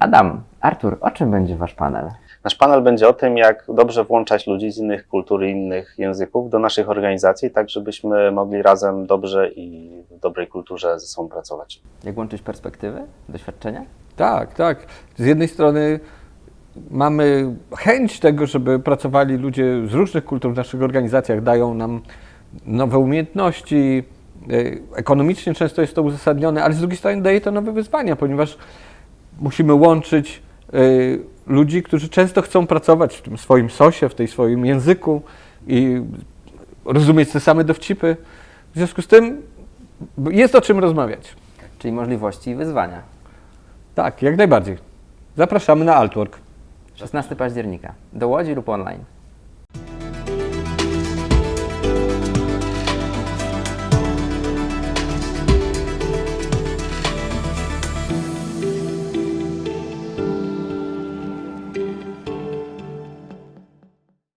Adam, Artur, o czym będzie wasz panel? Nasz panel będzie o tym, jak dobrze włączać ludzi z innych kultur i innych języków do naszych organizacji, tak żebyśmy mogli razem dobrze i w dobrej kulturze ze sobą pracować. Jak łączyć perspektywy, doświadczenia? Tak, tak. Z jednej strony mamy chęć tego, żeby pracowali ludzie z różnych kultur w naszych organizacjach, dają nam nowe umiejętności. y, Ekonomicznie często jest to uzasadnione, ale z drugiej strony daje to nowe wyzwania, ponieważ musimy łączyć y, ludzi, którzy często chcą pracować w tym swoim sosie, w tej swoim języku i rozumieć te same dowcipy. W związku z tym jest o czym rozmawiać. Czyli możliwości i wyzwania. Tak, jak najbardziej. Zapraszamy na Altwork. 16 października. Do Łodzi lub online.